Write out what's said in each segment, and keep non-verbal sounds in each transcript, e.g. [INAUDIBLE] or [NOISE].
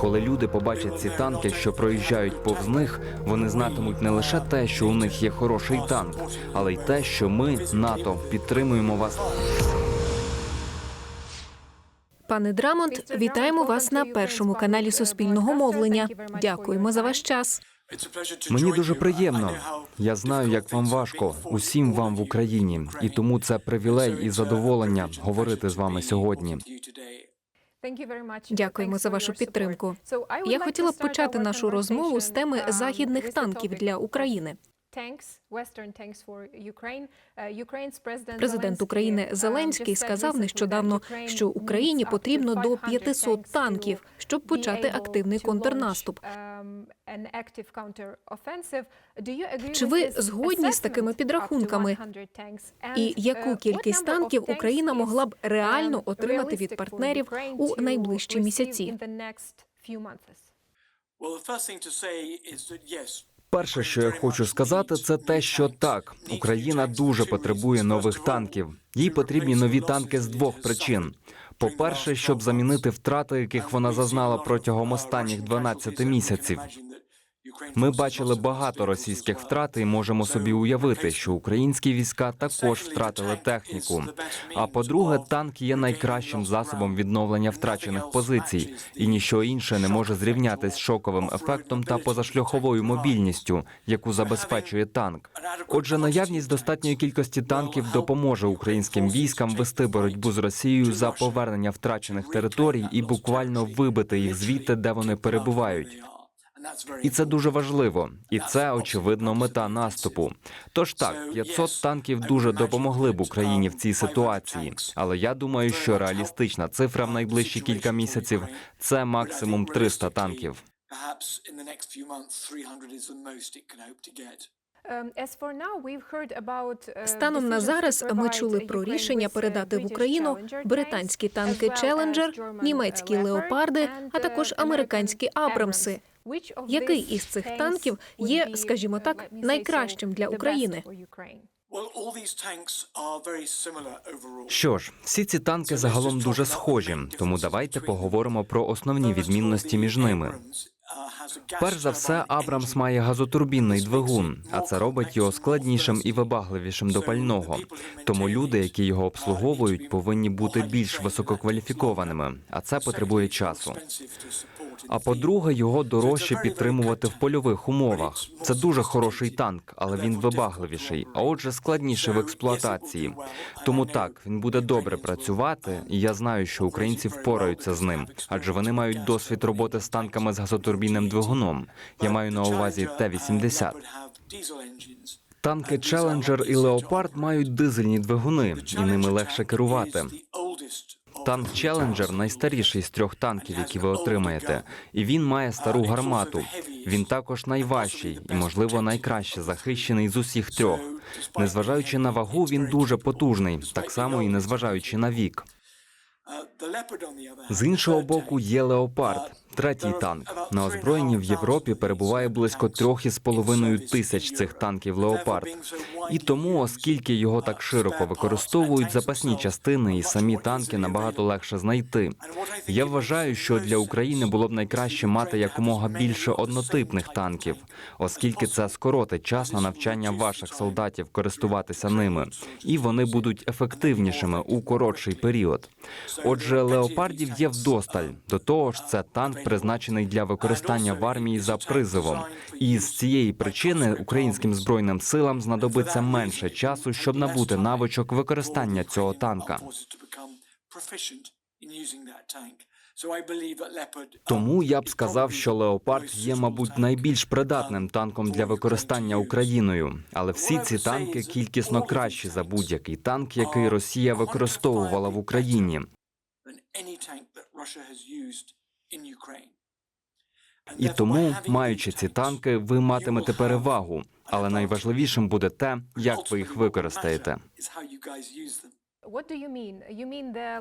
Коли люди побачать ці танки, що проїжджають повз них, вони знатимуть не лише те, що у них є хороший танк, але й те, що ми, НАТО, підтримуємо вас. Пане Драмонт, вітаємо вас на першому каналі Суспільного мовлення. Дякуємо за ваш час. Мені дуже приємно. Я знаю, як вам важко, усім вам в Україні, і тому це привілей і задоволення говорити з вами сьогодні. Дякуємо за вашу підтримку. Я хотіла б почати нашу розмову з теми західних танків для України. Президент України Зеленський сказав нещодавно, що Україні потрібно до 500 танків, щоб почати активний контрнаступ. Чи ви згодні з такими підрахунками? І яку кількість танків Україна могла б реально отримати від партнерів у найближчі місяці? Well, the first thing to say is that yes, Перше, що я хочу сказати, це те, що так, Україна дуже потребує нових танків. Їй потрібні нові танки з двох причин: по-перше, щоб замінити втрати, яких вона зазнала протягом останніх 12 місяців. Ми бачили багато російських втрат і можемо собі уявити, що українські війська також втратили техніку. А по-друге, танк є найкращим засобом відновлення втрачених позицій, і ніщо інше не може зрівнятись з шоковим ефектом та позашляховою мобільністю, яку забезпечує танк. Отже, наявність достатньої кількості танків допоможе українським військам вести боротьбу з Росією за повернення втрачених територій і буквально вибити їх звідти, де вони перебувають. І це дуже важливо, і це очевидно мета наступу. Тож так, 500 танків дуже допомогли б Україні в цій ситуації. Але я думаю, що реалістична цифра в найближчі кілька місяців це максимум 300 танків. Perhaps in the next few months, 300 is the most it can hope to get. Станом на зараз ми чули про рішення передати в Україну британські танки Челенджер, німецькі леопарди, а також американські Абрамси. Який із цих танків є, скажімо так, найкращим для України? Що ж, всі ці танки загалом дуже схожі, тому давайте поговоримо про основні відмінності між ними. Перш за все, Абрамс має газотурбінний двигун, а це робить його складнішим і вибагливішим до пального. Тому люди, які його обслуговують, повинні бути більш висококваліфікованими, а це потребує часу. А по-друге, його дорожче підтримувати в польових умовах. Це дуже хороший танк, але він вибагливіший, а отже, складніше в експлуатації. Тому так він буде добре працювати, і я знаю, що українці впораються з ним, адже вони мають досвід роботи з танками з газотурбінним двигуном. Я маю на увазі Т-80. Танки Челенджер і Леопард мають дизельні двигуни, і ними легше керувати. Танк Челенджер найстаріший з трьох танків, які ви отримаєте, і він має стару гармату. Він також найважчий і, можливо, найкраще захищений з усіх трьох. Незважаючи на вагу, він дуже потужний, так само і незважаючи на вік. З іншого боку, є леопард, третій танк. На озброєнні в Європі перебуває близько трьох із половиною тисяч цих танків леопард. І тому, оскільки його так широко використовують, запасні частини і самі танки набагато легше знайти. Я вважаю, що для України було б найкраще мати якомога більше однотипних танків, оскільки це скоротить час на навчання ваших солдатів користуватися ними, і вони будуть ефективнішими у коротший період. Отже, леопардів є вдосталь. До того ж, це танк призначений для використання в армії за призовом. І з цієї причини українським збройним силам знадобиться менше часу, щоб набути навичок використання цього танка. Тому я б сказав, що леопард є, мабуть, найбільш придатним танком для використання Україною, але всі ці танки кількісно кращі за будь-який танк, який Росія використовувала в Україні. І тому, маючи ці танки, ви матимете перевагу. Але найважливішим буде те, як ви їх використаєте.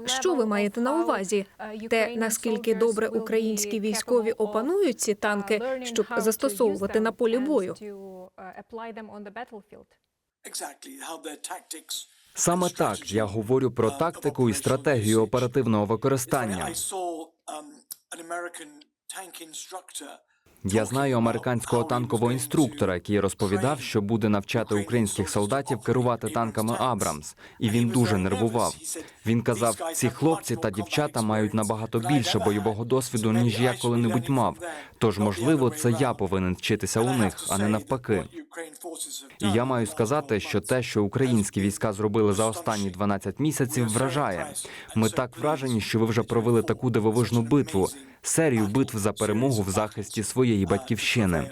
Що ви маєте на увазі? Те, наскільки добре українські військові опанують ці танки, щоб застосовувати на полі бою? Саме так я говорю про тактику і стратегію оперативного використання. an American tank instructor Я знаю американського танкового інструктора, який розповідав, що буде навчати українських солдатів керувати танками Абрамс, і він дуже нервував. Він казав: ці хлопці та дівчата мають набагато більше бойового досвіду, ніж я коли-небудь мав. Тож, можливо, це я повинен вчитися у них, а не навпаки. І я маю сказати, що те, що українські війська зробили за останні 12 місяців, вражає. Ми так вражені, що ви вже провели таку дивовижну битву, серію битв за перемогу в захисті своєї батьківщини.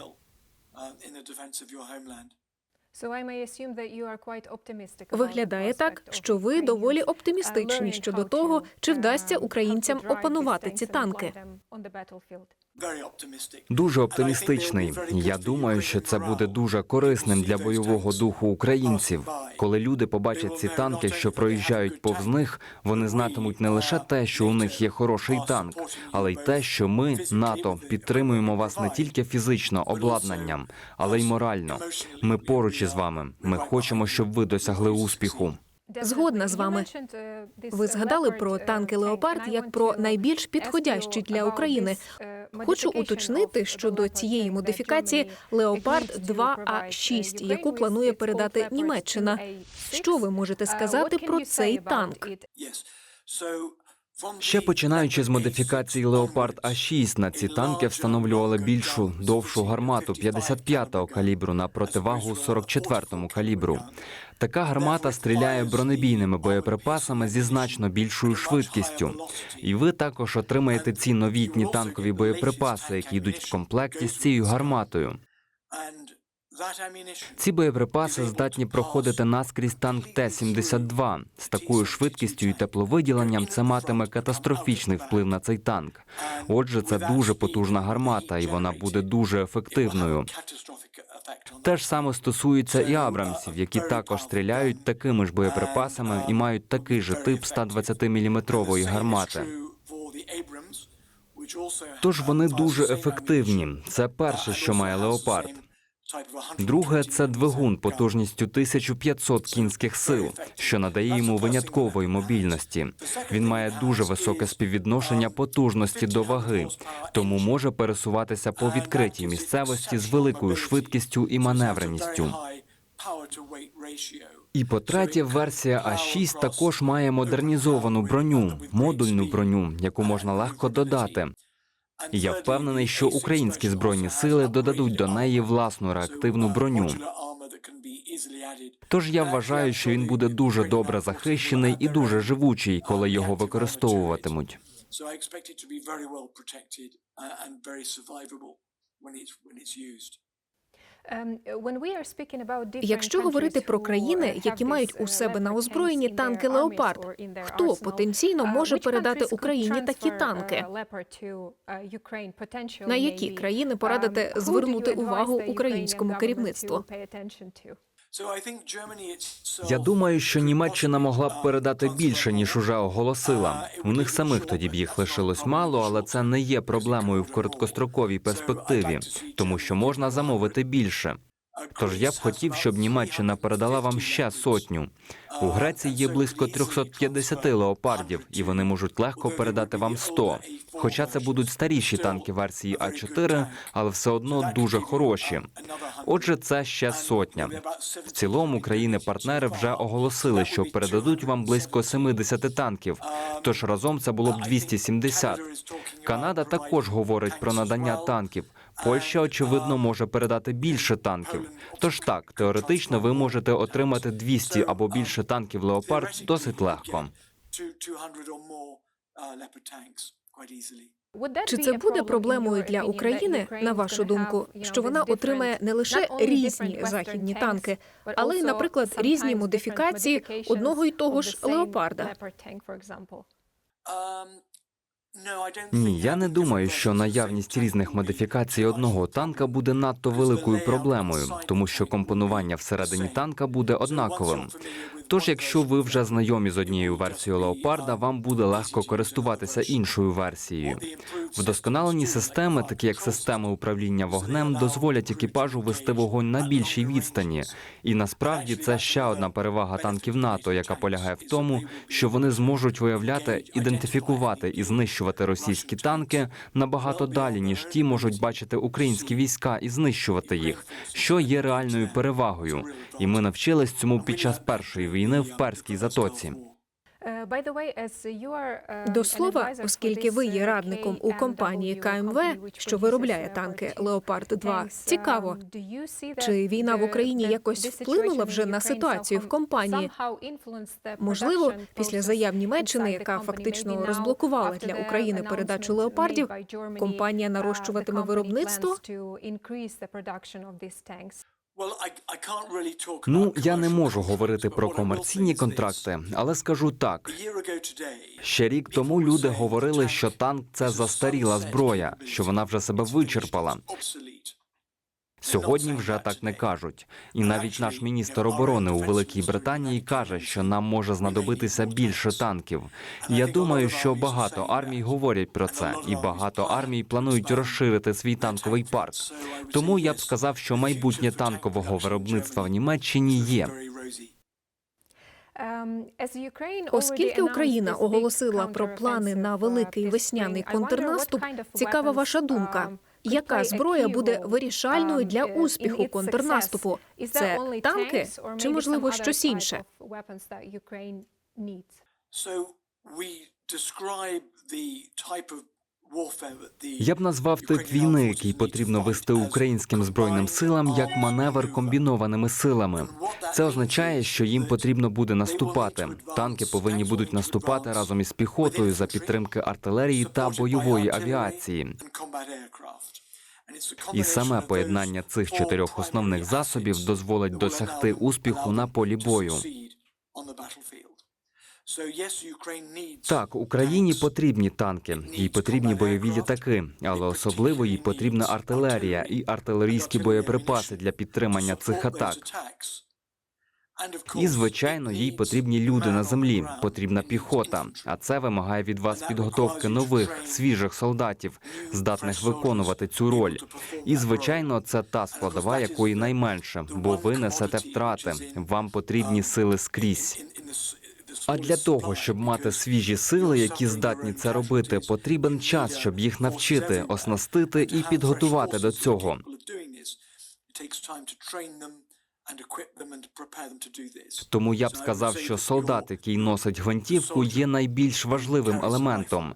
Виглядає так, що ви доволі оптимістичні щодо того, чи вдасться українцям опанувати ці танки. Дуже оптимістичний. Я думаю, що це буде дуже корисним для бойового духу українців. Коли люди побачать ці танки, що проїжджають повз них, вони знатимуть не лише те, що у них є хороший танк, але й те, що ми, НАТО, підтримуємо вас не тільки фізично обладнанням, але й морально. Ми поруч із вами. Ми хочемо, щоб ви досягли успіху. Згодна з вами. Ви згадали про танки Леопард як про найбільш підходящі для України. Хочу уточнити щодо цієї модифікації Леопард 2 а 6 яку планує передати Німеччина. Що ви можете сказати про цей танк? Ще починаючи з модифікації Леопард А6, на ці танки встановлювали більшу довшу гармату 55-го калібру на противагу 44-му калібру. Така гармата стріляє бронебійними боєприпасами зі значно більшою швидкістю. І ви також отримаєте ці новітні танкові боєприпаси, які йдуть в комплекті з цією гарматою. Ці боєприпаси здатні проходити наскрізь танк Т-72. З такою швидкістю і тепловиділенням це матиме катастрофічний вплив на цей танк. Отже, це дуже потужна гармата, і вона буде дуже ефективною. Те ж саме стосується і Абрамсів, які також стріляють такими ж боєприпасами і мають такий же тип 120-мм гармати. Тож вони дуже ефективні. Це перше, що має леопард. Друге це двигун потужністю 1500 кінських сил, що надає йому виняткової мобільності. Він має дуже високе співвідношення потужності до ваги, тому може пересуватися по відкритій місцевості з великою швидкістю і маневреністю. І по третє, версія А6 також має модернізовану броню, модульну броню, яку можна легко додати. Я впевнений, що українські збройні сили додадуть до неї власну реактивну броню. Тож я вважаю, що він буде дуже добре захищений і дуже живучий, коли його використовуватимуть. Uh, when it's when it's used. Якщо говорити про країни, які мають у себе на озброєнні танки Леопард, хто потенційно може передати Україні такі танки? На які країни порадите звернути увагу українському керівництву? Я думаю, що Німеччина могла б передати більше, ніж уже оголосила. У них самих тоді б їх лишилось мало, але це не є проблемою в короткостроковій перспективі, тому що можна замовити більше. Тож я б хотів, щоб Німеччина передала вам ще сотню. У Греції є близько 350 леопардів, і вони можуть легко передати вам 100. Хоча це будуть старіші танки версії А4, але все одно дуже хороші. Отже, це ще сотня. В цілому країни-партнери вже оголосили, що передадуть вам близько 70 танків. Тож разом це було б 270. Канада також говорить про надання танків. Польща, очевидно, може передати більше танків. Тож так, теоретично, ви можете отримати 200 або більше танків Леопард досить легко. two, 200 or more Leopard tanks quite easily. Чи це буде проблемою для України, на вашу думку, що вона отримає не лише різні західні танки, але й, наприклад, різні модифікації одного й того ж леопарда? Ні, я не думаю, що наявність різних модифікацій одного танка буде надто великою проблемою, тому що компонування всередині танка буде однаковим. Тож, якщо ви вже знайомі з однією версією леопарда, вам буде легко користуватися іншою версією. Вдосконалені системи, такі як системи управління вогнем, дозволять екіпажу вести вогонь на більшій відстані. І насправді це ще одна перевага танків НАТО, яка полягає в тому, що вони зможуть виявляти, ідентифікувати і знищувати російські танки набагато далі, ніж ті можуть бачити українські війська і знищувати їх, що є реальною перевагою. І ми навчились цьому під час першої війни в перській затоці. До слова, оскільки ви є радником у компанії КМВ, що виробляє танки Леопард 2 цікаво, чи війна в Україні якось вплинула вже на ситуацію в компанії? Можливо, після заяв Німеччини, яка фактично розблокувала для України передачу леопардів, компанія нарощуватиме виробництво? Ну я не можу говорити про комерційні контракти, але скажу так: ще рік тому люди говорили, що танк це застаріла зброя, що вона вже себе вичерпала. Сьогодні вже так не кажуть. І навіть наш міністр оборони у Великій Британії каже, що нам може знадобитися більше танків. Я думаю, що багато армій говорять про це, і багато армій планують розширити свій танковий парк. Тому я б сказав, що майбутнє танкового виробництва в Німеччині є. Оскільки Україна оголосила про плани на великий весняний контрнаступ, цікава ваша думка. Яка зброя буде вирішальною для успіху контрнаступу? Це танки чи можливо щось інше? Я б назвав тип війни, який потрібно вести українським збройним силам як маневр комбінованими силами. Це означає, що їм потрібно буде наступати. Танки повинні будуть наступати разом із піхотою за підтримки артилерії та бойової авіації. І саме поєднання цих чотирьох основних засобів дозволить досягти успіху на полі бою. Так, Україні потрібні танки, їй потрібні бойові літаки, але особливо їй потрібна артилерія і артилерійські боєприпаси для підтримання цих атак. І звичайно, їй потрібні люди на землі, потрібна піхота. А це вимагає від вас підготовки нових свіжих солдатів, здатних виконувати цю роль. І звичайно, це та складова, якої найменше, бо ви несете втрати. Вам потрібні сили скрізь. А для того, щоб мати свіжі сили, які здатні це робити, потрібен час, щоб їх навчити, оснастити і підготувати до цього. Тому я б сказав, що солдат, який носить гвинтівку, є найбільш важливим елементом,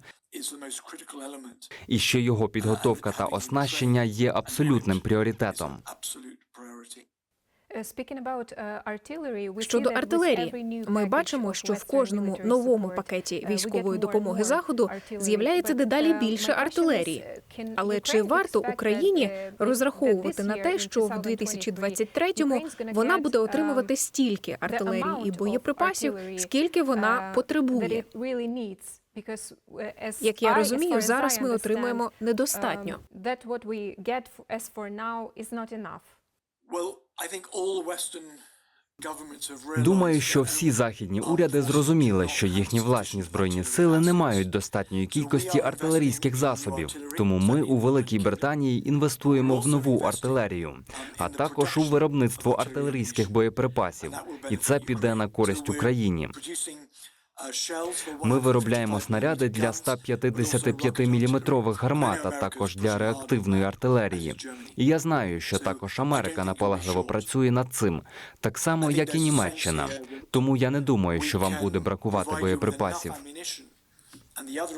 і що його підготовка та оснащення є абсолютним пріоритетом. Щодо артилерії, ми бачимо, що в кожному новому пакеті військової допомоги заходу з'являється дедалі більше артилерії. Але чи варто Україні розраховувати на те, що в 2023-му вона буде отримувати стільки артилерії і боєприпасів, скільки вона потребує? Як я розумію, зараз ми отримуємо недостатньо. Думаю, що всі західні уряди зрозуміли, що їхні власні збройні сили не мають достатньої кількості артилерійських засобів. Тому ми у Великій Британії інвестуємо в нову артилерію, а також у виробництво артилерійських боєприпасів, і це піде на користь Україні. Ми виробляємо снаряди для 155-мм гармат, а також для реактивної артилерії. І я знаю, що також Америка наполегливо працює над цим, так само як і Німеччина. Тому я не думаю, що вам буде бракувати боєприпасів.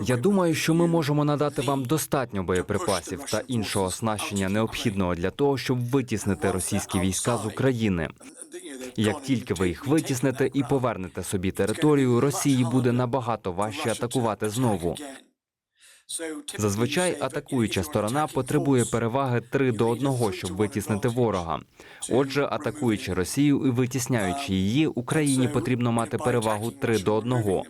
Я думаю, що ми можемо надати вам достатньо боєприпасів та іншого оснащення необхідного для того, щоб витіснити російські війська з України. Як тільки ви їх витіснете і повернете собі територію, Росії буде набагато важче атакувати знову. Зазвичай атакуюча сторона потребує переваги 3 до 1, щоб витіснити ворога. Отже, атакуючи Росію і витісняючи її, Україні потрібно мати перевагу 3 до 1.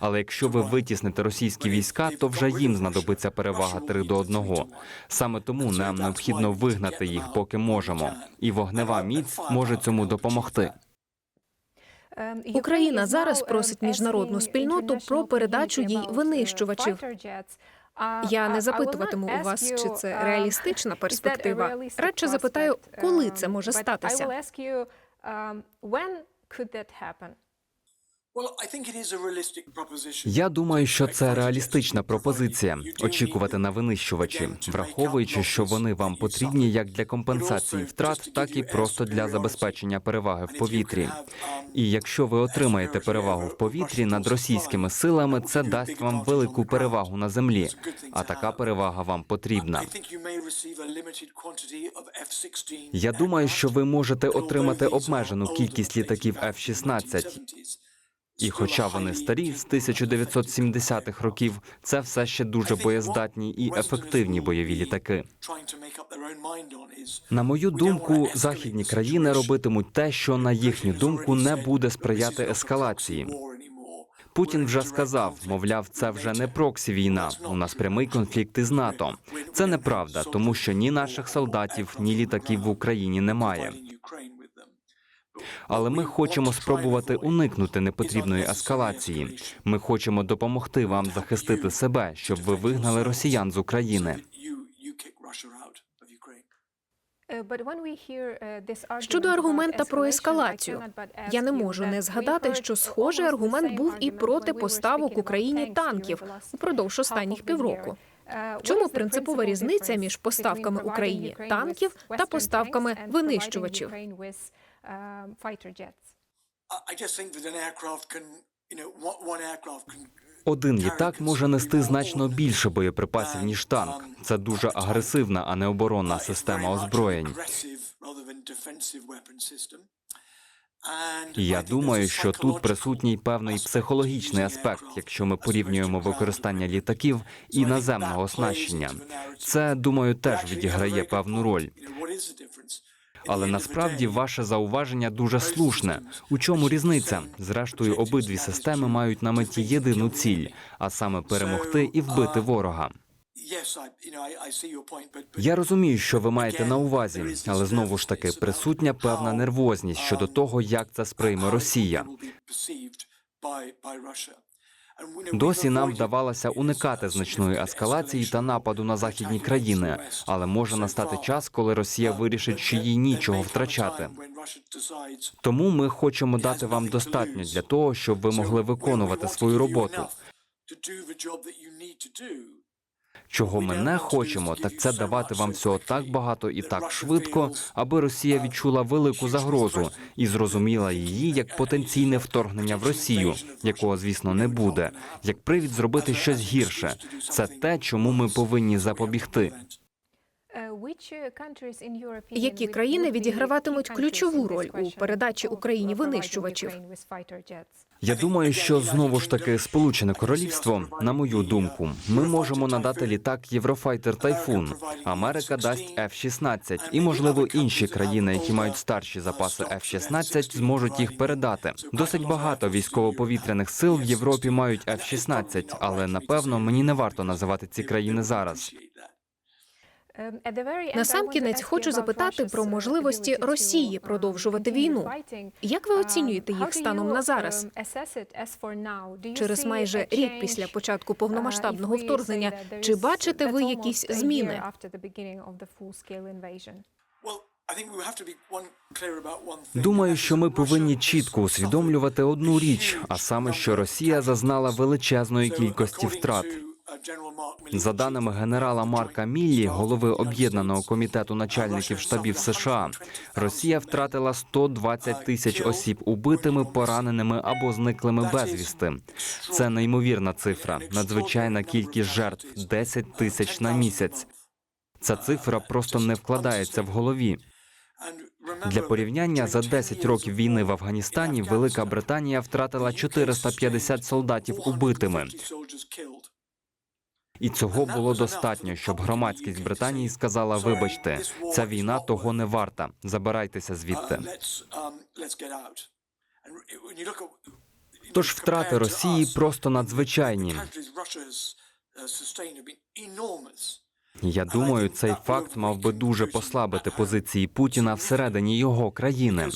Але якщо ви витісните російські війська, то вже їм знадобиться перевага 3 до 1. Саме тому нам необхідно вигнати їх, поки можемо, і вогнева міць може цьому допомогти. Україна зараз просить міжнародну спільноту про передачу їй винищувачів. Я не запитуватиму у вас, чи це реалістична [LAUGHS] перспектива. Радше запитаю, коли це може статися. Я думаю, що це реалістична пропозиція очікувати на винищувачі, враховуючи, що вони вам потрібні як для компенсації втрат, так і просто для забезпечення переваги в повітрі. І якщо ви отримаєте перевагу в повітрі над російськими силами, це дасть вам велику перевагу на землі. А така перевага вам потрібна. Я думаю, що ви можете отримати обмежену кількість літаків F-16, і хоча вони старі з 1970-х років, це все ще дуже боєздатні і ефективні бойові літаки. На мою думку, західні країни робитимуть те, що на їхню думку не буде сприяти ескалації. Путін вже сказав, мовляв, це вже не проксі війна. У нас прямий конфлікт із НАТО. Це неправда, тому що ні наших солдатів, ні літаків в Україні немає. Але ми хочемо спробувати уникнути непотрібної ескалації. Ми хочемо допомогти вам захистити себе, щоб ви вигнали росіян з України. Щодо аргумента про ескалацію, я не можу не згадати, що схожий аргумент був і проти поставок Україні танків упродовж останніх півроку. В чому принципова різниця між поставками Україні танків та поставками винищувачів? Один літак може нести значно більше боєприпасів ніж танк. Це дуже агресивна, а не оборонна система озброєнь. Я думаю, що тут присутній певний психологічний аспект, якщо ми порівнюємо використання літаків і наземного оснащення. Це думаю теж відіграє певну роль. Але насправді ваше зауваження дуже слушне. У чому різниця? Зрештою, обидві системи мають на меті єдину ціль, а саме перемогти і вбити ворога. Я розумію, що ви маєте на увазі, але знову ж таки присутня певна нервозність щодо того, як це сприйме Росія. Досі нам вдавалося уникати значної ескалації та нападу на західні країни, але може настати час, коли Росія вирішить, що їй нічого втрачати. Тому ми хочемо дати вам достатньо для того, щоб ви могли виконувати свою роботу. Чого ми не хочемо, так це давати вам всього так багато і так швидко, аби Росія відчула велику загрозу і зрозуміла її як потенційне вторгнення в Росію, якого, звісно, не буде, як привід зробити щось гірше. Це те, чому ми повинні запобігти. Які країни відіграватимуть ключову роль у передачі Україні винищувачів? Я думаю, що знову ж таки Сполучене Королівство, на мою думку, ми можемо надати літак Єврофайтер Тайфун. Америка дасть F-16, і можливо інші країни, які мають старші запаси F-16, зможуть їх передати. Досить багато військово-повітряних сил в Європі мають F-16, але напевно мені не варто називати ці країни зараз. Насамкінець хочу запитати про можливості Росії продовжувати війну. Як ви оцінюєте їх станом на зараз? Через майже рік після початку повномасштабного вторгнення. Чи бачите ви якісь зміни? Думаю, що ми повинні чітко усвідомлювати одну річ, а саме, що Росія зазнала величезної кількості втрат. За даними генерала Марка Міллі, голови об'єднаного комітету начальників штабів США, Росія втратила 120 тисяч осіб убитими, пораненими або зниклими безвісти. Це неймовірна цифра, надзвичайна кількість жертв 10 тисяч на місяць. Ця цифра просто не вкладається в голові. Для порівняння за 10 років війни в Афганістані Велика Британія втратила 450 солдатів убитими. І цього було достатньо, щоб громадськість Британії сказала: вибачте, ця війна того не варта. Забирайтеся звідти. Тож втрати Росії просто надзвичайні. Я думаю, цей факт мав би дуже послабити позиції Путіна всередині його країни.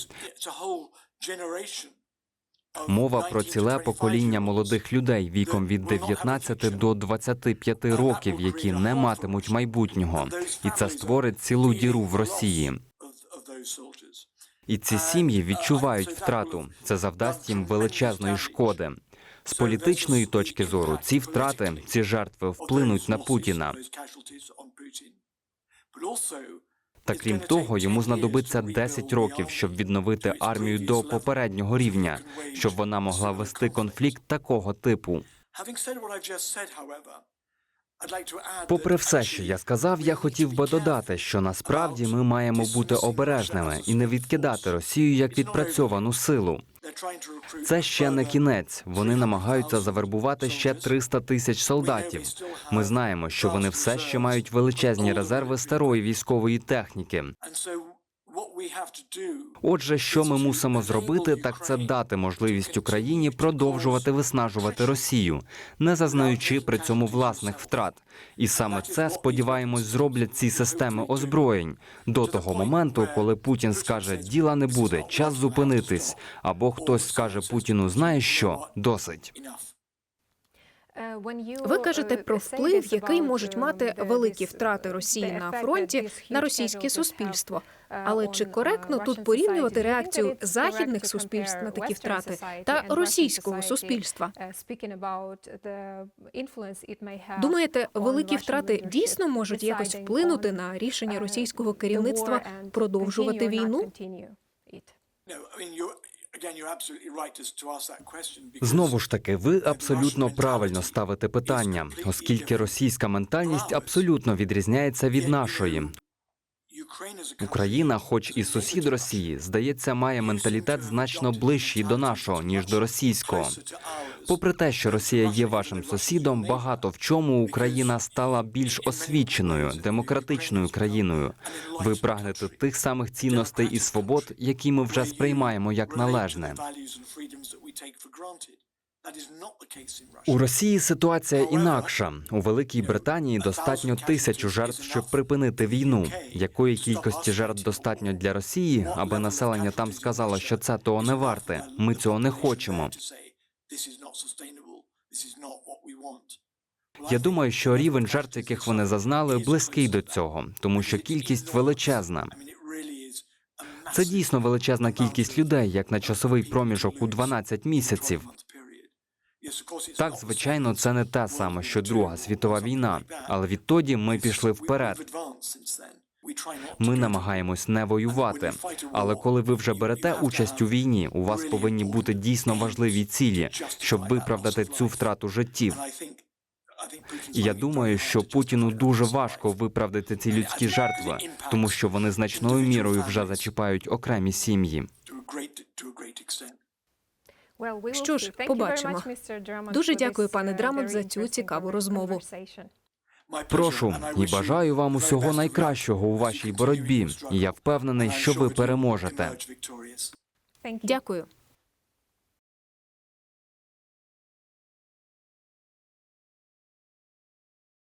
Мова про ціле покоління молодих людей віком від 19 до 25 років, які не матимуть майбутнього, і це створить цілу діру в Росії. І ці сім'ї відчувають втрату. Це завдасть їм величезної шкоди. З політичної точки зору, ці втрати, ці жертви вплинуть на Путіна. Та крім того, йому знадобиться 10 років, щоб відновити армію до попереднього рівня, щоб вона могла вести конфлікт такого типу. Попри все, що я сказав, я хотів би додати, що насправді ми маємо бути обережними і не відкидати Росію як відпрацьовану силу. Це ще не кінець. Вони намагаються завербувати ще 300 тисяч солдатів. Ми знаємо, що вони все ще мають величезні резерви старої військової техніки. Отже, що ми мусимо зробити, так це дати можливість Україні продовжувати виснажувати Росію, не зазнаючи при цьому власних втрат. І саме це сподіваємось зроблять ці системи озброєнь. До того моменту, коли Путін скаже діла не буде, час зупинитись, або хтось скаже Путіну, знаєш що, досить. Ви кажете про вплив, який можуть мати великі втрати Росії на фронті на російське суспільство. Але чи коректно тут порівнювати реакцію західних суспільств на такі втрати та російського суспільства? Думаєте, великі втрати дійсно можуть якось вплинути на рішення російського керівництва продовжувати війну? Знову ж таки, ви абсолютно правильно ставите питання, оскільки російська ментальність абсолютно відрізняється від нашої. Україна, хоч і сусід Росії, здається, має менталітет значно ближчий до нашого ніж до російського. Попри те, що Росія є вашим сусідом, багато в чому Україна стала більш освіченою, демократичною країною. Ви прагнете тих самих цінностей і свобод, які ми вже сприймаємо як належне. У Росії ситуація інакша. У Великій Британії достатньо тисячу жертв, щоб припинити війну. Якої кількості жертв достатньо для Росії, аби населення там сказало, що це того не варте? Ми цього не хочемо. Я думаю, що рівень жертв, яких вони зазнали, близький до цього, тому що кількість величезна. Це дійсно величезна кількість людей, як на часовий проміжок у 12 місяців. Так, звичайно, це не те саме, що Друга світова війна, але відтоді ми пішли вперед. Ми намагаємось не воювати. Але коли ви вже берете участь у війні, у вас повинні бути дійсно важливі цілі, щоб виправдати цю втрату життів. І я думаю, що Путіну дуже важко виправдати ці людські жертви, тому що вони значною мірою вже зачіпають окремі сім'ї. Що ж, побачимо. Дуже дякую, пане Драмонт, за цю цікаву розмову. Прошу і бажаю вам усього найкращого у вашій боротьбі. І я впевнений, що ви переможете. Дякую.